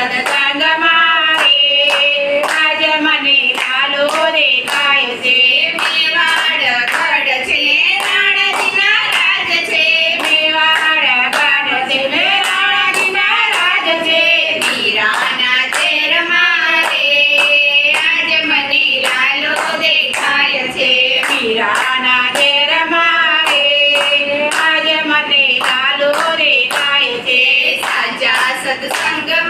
સત્સંગ મારે, આજ મને લાલો રે ગાયો છે છે રાણાજીના રાજ છે. મેવાડ ગઢ છે રાણાજીના રાજ છે. હીરાના ચેર મારે, આજ મને લાલો દેખાય છે. હીરાના ચેર મારે, આજ મને લાલો દેખાય છે. સાજા સત્સંગ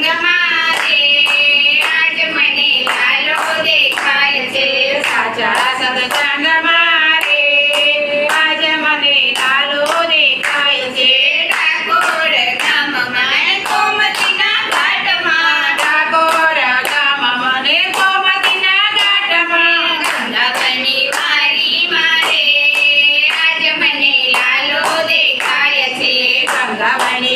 I Bye,